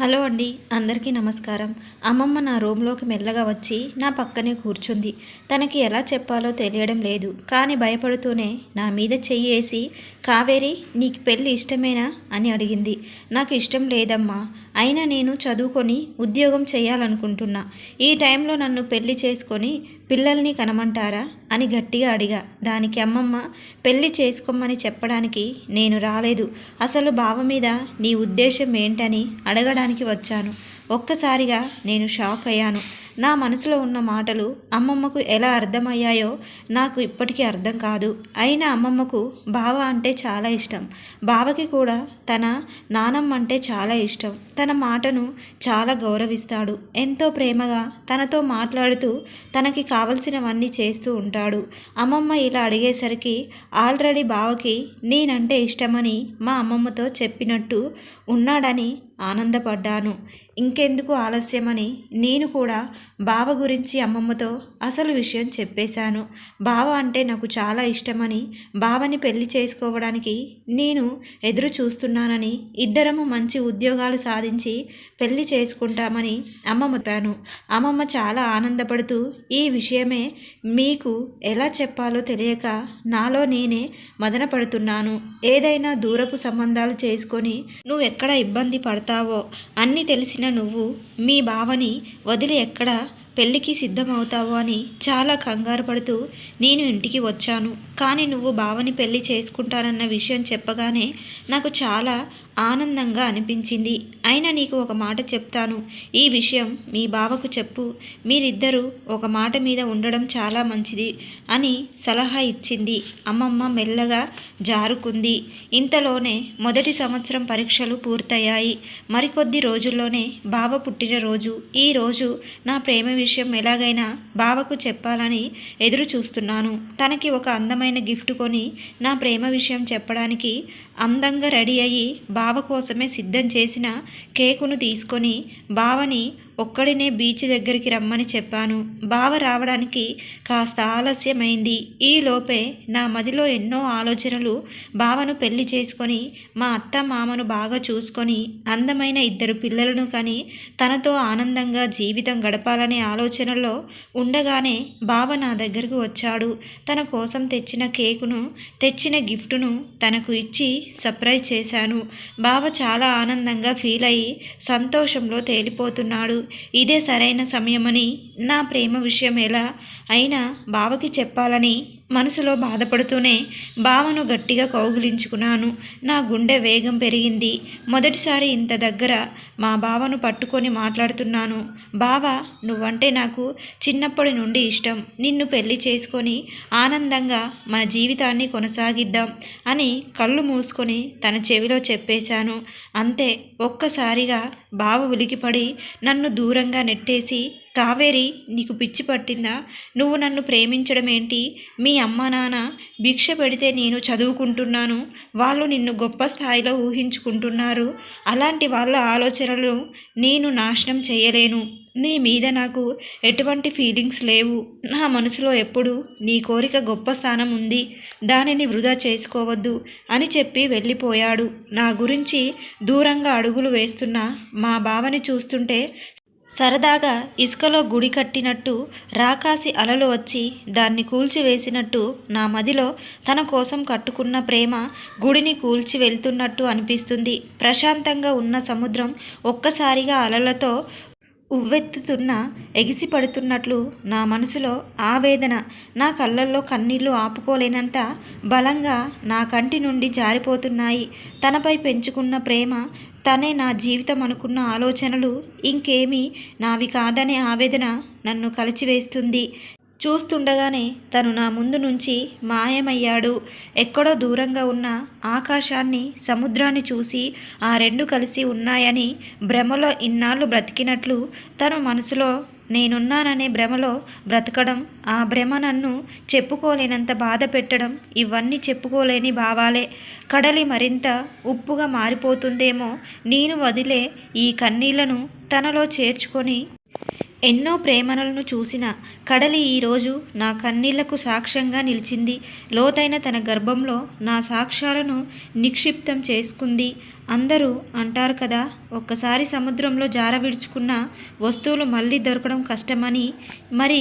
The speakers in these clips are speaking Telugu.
హలో అండి అందరికీ నమస్కారం. అమ్మమ్మ నా రూమ్లోకి మెల్లగా వచ్చి నా పక్కనే కూర్చుంది. తనకి ఎలా చెప్పాలో తెలియడం లేదు. కానీ భయపడుతూనే నా మీద చెయ్యి వేసి కావేరి నీకు పెళ్ళి ఇష్టమేనా? అని అడిగింది. నాకు ఇష్టం లేదమ్మా. అయినా నేను చదువుకొని ఉద్యోగం చేయాలనుకుంటున్నా. ఈ టైంలో నన్ను పెళ్ళి చేసుకొని పిల్లల్ని కనమంటారా? అని గట్టిగా అడిగా. దానికి అమ్మమ్మ పెళ్ళి చేసుకోమని చెప్పడానికి నేను రాలేదు. అసలు బావ మీద నీ ఉద్దేశం ఏంటని అడగడానికి వచ్చాను. ఒక్కసారిగా నేను షాక్ అయ్యాను. నా మనసులో ఉన్న మాటలు అమ్మమ్మకు ఎలా అర్థమయ్యాయో నాకు ఇప్పటికీ అర్థం కాదు. అయినా అమ్మమ్మకు బావ అంటే చాలా ఇష్టం. బావకి కూడా తన నానమ్మ అంటే చాలా ఇష్టం. తన మాటను చాలా గౌరవిస్తాడు. ఎంతో ప్రేమగా తనతో మాట్లాడుతూ తనకి కావలసినవన్నీ చేస్తూ ఉంటాడు. అమ్మమ్మ ఇలా అడిగేసరికి ఆల్రెడీ బావకి నేనంటే ఇష్టమని మా అమ్మమ్మతో చెప్పినట్టు ఉన్నాడని ఆనందపడ్డాను. ఇంకెందుకు ఆలస్యమని నేను కూడా బావ గురించి అమ్మమ్మతో అసలు విషయం చెప్పేశాను. బావ అంటే నాకు చాలా ఇష్టమని బావని పెళ్ళి చేసుకోవడానికి నేను ఎదురు చూస్తున్నానని ఇద్దరము మంచి ఉద్యోగాలు సాధించి పెళ్ళి చేసుకుంటామని అమ్మమ్మతాను అమ్మమ్మ చాలా ఆనందపడుతూ ఈ విషయమే మీకు ఎలా చెప్పాలో తెలియక నాలో నేనే మదన పడుతున్నాను ఏదైనా దూరపు సంబంధాలు చేసుకొని నువ్వు ఎక్కడ ఇబ్బంది పడతావో అన్నీ తెలిసిన నువ్వు మీ బావని వదిలి ఎక్కడ పెళ్ళికి సిద్ధమవుతావు అని చాలా కంగారు పడుతూ నేను ఇంటికి వచ్చాను. కానీ నువ్వు బావని పెళ్ళి చేసుకుంటానన్న విషయం చెప్పగానే నాకు చాలా ఆనందంగా అనిపించింది. అయినా నీకు ఒక మాట చెప్తాను. ఈ విషయం మీ బావకు చెప్పు. మీరిద్దరూ ఒక మాట మీద ఉండడం చాలా మంచిది అని సలహా ఇచ్చింది. అమ్మమ్మ మెల్లగా జారుకుంది. ఇంతలోనే మొదటి సంవత్సరం పరీక్షలు పూర్తయ్యాయి. మరికొద్ది రోజుల్లోనే బావ పుట్టినరోజు ఈ రోజు నా ప్రేమ విషయం ఎలాగైనా బావకు చెప్పాలని ఎదురు చూస్తున్నాను. తనకి ఒక అందమైన గిఫ్ట్ కొని నా ప్రేమ విషయం చెప్పడానికి అందంగా రెడీ అయ్యి బావ కోసమే సిద్ధం చేసిన కేకును తీసుకొని బావని ఒక్కడినే బీచ్ దగ్గరికి రమ్మని చెప్పాను. బావ రావడానికి కాస్త ఆలస్యమైంది. ఈ లోపే నా మదిలో ఎన్నో ఆలోచనలు బావను పెళ్ళి చేసుకొని మా అత్త మామను బాగా చూసుకొని అందమైన ఇద్దరు పిల్లలను కని తనతో ఆనందంగా జీవితం గడపాలనే ఆలోచనలో ఉండగానే బావ నా దగ్గరకు వచ్చాడు. తన కోసం తెచ్చిన కేకును తెచ్చిన గిఫ్టును తనకు ఇచ్చి సర్ప్రైజ్ చేశాను. బావ చాలా ఆనందంగా ఫీల్ అయ్యి సంతోషంలో తేలిపోతున్నాడు. ఇదే సరైన సమయమని నా ప్రేమ విషయం ఎలా అయినా బావకి చెప్పాలని మనసులో బాధపడుతూనే బావను గట్టిగా కౌగిలించుకున్నాను. నా గుండె వేగం పెరిగింది. మొదటిసారి ఇంత దగ్గర మా బావను పట్టుకొని మాట్లాడుతున్నాను. బావ నువ్వంటే నాకు చిన్నప్పటి నుండి ఇష్టం. నిన్ను పెళ్ళి చేసుకొని ఆనందంగా మన జీవితాన్ని కొనసాగిద్దాం అని కళ్ళు మూసుకొని తన చెవిలో చెప్పేశాను. అంతే ఒక్కసారిగా బావ ఉలికిపడి నన్ను దూరంగా నెట్టేసి కావేరి నీకు పిచ్చి పట్టిందా? నువ్వు నన్ను ప్రేమించడం ఏంటి మీ అమ్మ నాన్న భిక్ష పెడితే నేను చదువుకుంటున్నాను. వాళ్ళు నిన్ను గొప్ప స్థాయిలో ఊహించుకుంటున్నారు. అలాంటి వాళ్ళ ఆలోచనలు నేను నాశనం చేయలేను. నీ మీద నాకు ఎటువంటి ఫీలింగ్స్ లేవు. నా మనసులో ఎప్పుడు నీ కోరిక గొప్ప స్థానం ఉంది. దానిని వృధా చేసుకోవద్దు అని చెప్పి వెళ్ళిపోయాడు. నా గురించి దూరంగా అడుగులు వేస్తున్న మా బావని చూస్తుంటే సరదాగా ఇసుకలో గుడి కట్టినట్టు రాకాసి అలలు వచ్చి దాన్ని కూల్చివేసినట్టు నా మదిలో తన కోసం కట్టుకున్న ప్రేమ గుడిని కూల్చి వెళ్తున్నట్టు అనిపిస్తుంది. ప్రశాంతంగా ఉన్న సముద్రం ఒక్కసారిగా అలలతో ఉవ్వెత్తుతున్న ఎగిసిపడుతున్నట్లు నా మనసులో ఆవేదన నా కళ్ళల్లో కన్నీళ్ళు ఆపుకోలేనంత బలంగా నా కంటి నుండి జారిపోతున్నాయి. తనపై పెంచుకున్న ప్రేమ తనే నా జీవితం అనుకున్న ఆలోచనలు ఇంకేమీ నావి కాదనే ఆవేదన నన్ను కలిచివేస్తుంది. చూస్తుండగానే తను నా ముందు నుంచి మాయమయ్యాడు. ఎక్కడో దూరంగా ఉన్న ఆకాశాన్ని సముద్రాన్ని చూసి ఆ రెండు కలిసి ఉన్నాయని భ్రమలో ఇన్నాళ్ళు బ్రతికినట్లు తను మనసులో నేనున్నాననే భ్రమలో బ్రతకడం ఆ భ్రమ నన్ను చెప్పుకోలేనంత బాధ పెట్టడం ఇవన్నీ చెప్పుకోలేని భావాలే. కడలి మరింత ఉప్పుగా మారిపోతుందేమో నేను వదిలే ఈ కన్నీళ్ళను తనలో చేర్చుకొని ఎన్నో ప్రేమలను చూసిన కడలి ఈరోజు నా కన్నీళ్ళకు సాక్ష్యంగా నిలిచింది. లోతైన తన గర్భంలో నా సాక్ష్యాలను నిక్షిప్తం చేసుకుంది. అందరూ అంటారు కదా ఒక్కసారి సముద్రంలో జార విడుచుకున్న వస్తువులు మళ్ళీ దొరకడం కష్టమని. మరి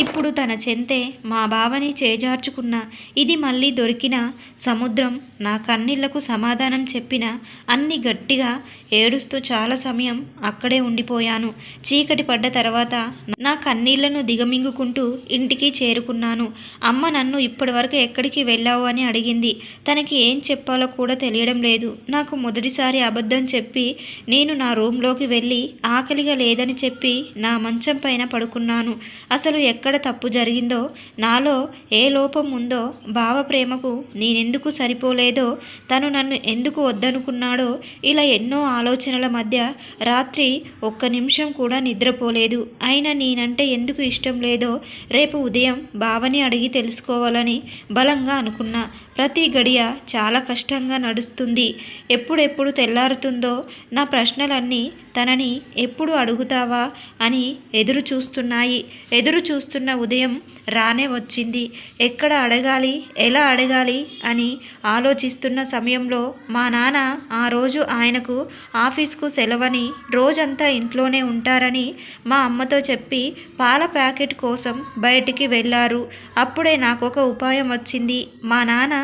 ఇప్పుడు తన చెంతే మా బావని చేజార్చుకున్న ఇది మళ్ళీ దొరికిన సముద్రం నా కన్నీళ్ళకు సమాధానం చెప్పిన అన్ని గట్టిగా ఏడుస్తూ చాలా సమయం అక్కడే ఉండిపోయాను. చీకటి పడ్డ తర్వాత నా కన్నీళ్ళను దిగమింగుకుంటూ ఇంటికి చేరుకున్నాను. అమ్మ నన్ను ఇప్పటివరకు ఎక్కడికి వెళ్ళావు అని అడిగింది. తనకి ఏం చెప్పాలో కూడా తెలియడం లేదు. నాకు మొదటిసారి అబద్ధం చెప్పి నేను నా రూమ్లోకి వెళ్ళి ఆకలిగా లేదని చెప్పి నా మంచం పైన పడుకున్నాను. అసలు ఎక్కడ ఎక్కడ తప్పు జరిగిందో నాలో ఏ లోపం ఉందో భావ ప్రేమకు నేనెందుకు సరిపోలేదో తను నన్ను ఎందుకు వద్దనుకున్నాడో ఇలా ఎన్నో ఆలోచనల మధ్య రాత్రి ఒక్క నిమిషం కూడా నిద్రపోలేదు. అయినా నేనంటే ఎందుకు ఇష్టం లేదో రేపు ఉదయం బావని అడిగి తెలుసుకోవాలని బలంగా అనుకున్నా. ప్రతి గడియ చాలా కష్టంగా నడుస్తుంది. ఎప్పుడెప్పుడు తెల్లారుతుందో నా ప్రశ్నలన్నీ తనని ఎప్పుడు అడుగుతావా అని ఎదురు చూస్తున్నాయి. ఎదురు చూస్తున్న ఉదయం రానే వచ్చింది. ఎక్కడ అడగాలి? ఎలా అడగాలి? అని ఆలోచిస్తున్న సమయంలో మా నాన్న ఆ రోజు ఆయనకు ఆఫీస్కు సెలవని రోజంతా ఇంట్లోనే ఉంటారని మా అమ్మతో చెప్పి పాల ప్యాకెట్ కోసం బయటికి వెళ్ళారు. అప్పుడే నాకు ఒక ఉపాయం వచ్చింది. మా నాన్న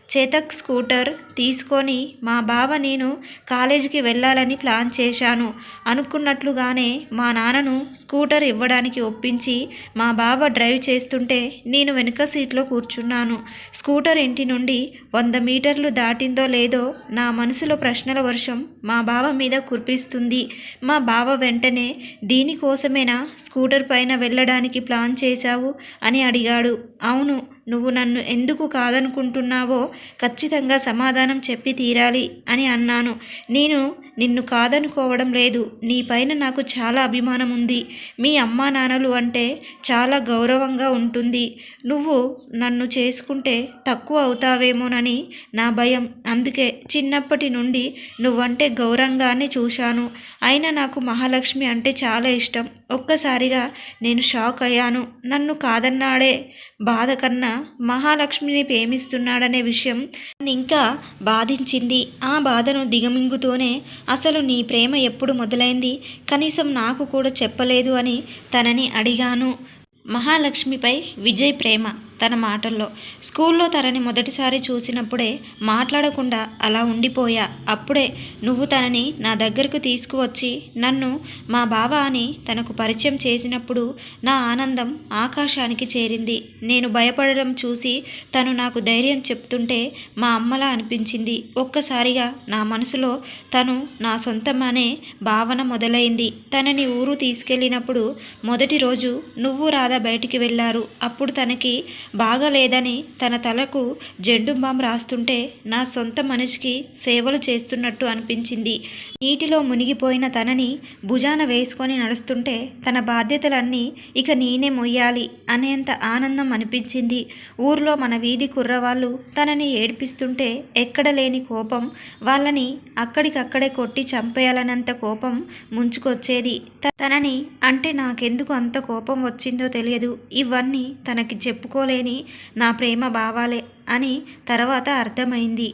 చేతక్ స్కూటర్ తీసుకొని మా బావ నేను కాలేజీకి వెళ్ళాలని ప్లాన్ చేశాను. అనుకున్నట్లుగానే మా నాన్నను స్కూటర్ ఇవ్వడానికి ఒప్పించి మా బావ డ్రైవ్ చేస్తుంటే నేను వెనుక సీట్లో కూర్చున్నాను. స్కూటర్ ఇంటి నుండి వంద మీటర్లు దాటిందో లేదో నా మనసులో ప్రశ్నల వర్షం మా బావ మీద కురిపిస్తుంది. మా బావ వెంటనే దీనికోసమేనా స్కూటర్ పైన వెళ్ళడానికి ప్లాన్ చేశావు? అని అడిగాడు. అవును నువ్వు నన్ను ఎందుకు కాదనుకుంటున్నావో ఖచ్చితంగా సమాధానం చెప్పి తీరాలి అని అన్నాను. నేను నిన్ను కాదనుకోవడం లేదు. నీ పైన నాకు చాలా అభిమానం ఉంది. మీ అమ్మా నాన్నలు అంటే చాలా గౌరవంగా ఉంటుంది. నువ్వు నన్ను చేసుకుంటే తక్కువ అవుతావేమోనని నా భయం. అందుకే చిన్నప్పటి నుండి నువ్వంటే గౌరవంగానే చూశాను. అయినా నాకు మహాలక్ష్మి అంటే చాలా ఇష్టం. ఒక్కసారిగా నేను షాక్ అయ్యాను. నన్ను కాదన్నాడే బాధ కన్నా మహాలక్ష్మిని ప్రేమిస్తున్నాడనే విషయం ఇంకా బాధించింది. ఆ బాధను దిగమింగుతూనే అసలు నీ ప్రేమ ఎప్పుడు మొదలైంది? కనీసం నాకు కూడా చెప్పలేదు అని తనని అడిగాను. మహాలక్ష్మిపై విజయ్ ప్రేమ. తన మాటల్లో. స్కూల్లో తనని మొదటిసారి చూసినప్పుడే మాట్లాడకుండా అలా ఉండిపోయా. అప్పుడే నువ్వు తనని నా దగ్గరకు తీసుకువచ్చి నన్ను మా బావ అని తనకు పరిచయం చేసినప్పుడు నా ఆనందం ఆకాశానికి చేరింది. నేను భయపడడం చూసి తను నాకు ధైర్యం చెప్తుంటే మా అమ్మలా అనిపించింది. ఒక్కసారిగా నా మనసులో తను నా సొంతం అనే భావన మొదలైంది. తనని ఊరు తీసుకెళ్ళినప్పుడు మొదటి రోజు నువ్వు రాధా బయటికి వెళ్ళారు. అప్పుడు తనకి బాగలేదని తన తలకు జెండు బామ్ రాస్తుంటే నా సొంత మనిషికి సేవలు చేస్తున్నట్టు అనిపించింది. నీటిలో మునిగిపోయిన తనని భుజాన వేసుకొని నడుస్తుంటే తన బాధ్యతలన్నీ ఇక నేనే మొయ్యాలి అనేంత ఆనందం అనిపించింది. ఊర్లో మన వీధి కుర్రవాళ్ళు తనని ఏడిపిస్తుంటే ఎక్కడ లేని కోపం వాళ్ళని అక్కడికక్కడే కొట్టి చంపేయాలనంత కోపం ముంచుకొచ్చేది. తనని అంటే నాకెందుకు అంత కోపం వచ్చిందో తెలియదు. ఇవన్నీ తనకి చెప్పుకోలేదు లేని నా ప్రేమ భావాలే అని తర్వాత అర్థమైంది.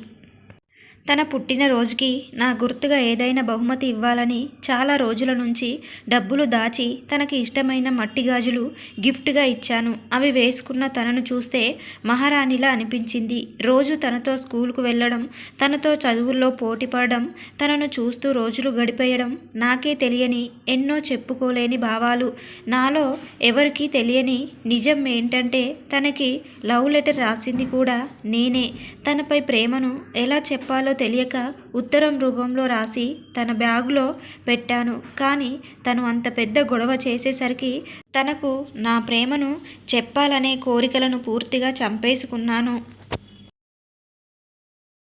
తన పుట్టినరోజుకి నా గుర్తుగా ఏదైనా బహుమతి ఇవ్వాలని చాలా రోజుల నుంచి డబ్బులు దాచి తనకి ఇష్టమైన మట్టి గాజులు గిఫ్ట్గా ఇచ్చాను. అవి వేసుకున్న తనను చూస్తే మహారాణిలా అనిపించింది. రోజు తనతో స్కూల్కు వెళ్ళడం తనతో చదువుల్లో పోటీ పడడం తనను చూస్తూ రోజులు గడిపేయడం నాకే తెలియని ఎన్నో చెప్పుకోలేని భావాలు. నాలో ఎవరికీ తెలియని నిజం ఏంటంటే తనకి లవ్ లెటర్ రాసింది కూడా నేనే. తనపై ప్రేమను ఎలా చెప్పాలో తెలియక ఉత్తరం రూపంలో రాసి తన బ్యాగులో పెట్టాను. కానీ తను అంత పెద్ద గొడవ చేసేసరికి తనకు నా ప్రేమను చెప్పాలనే కోరికలను పూర్తిగా చంపేసుకున్నాను.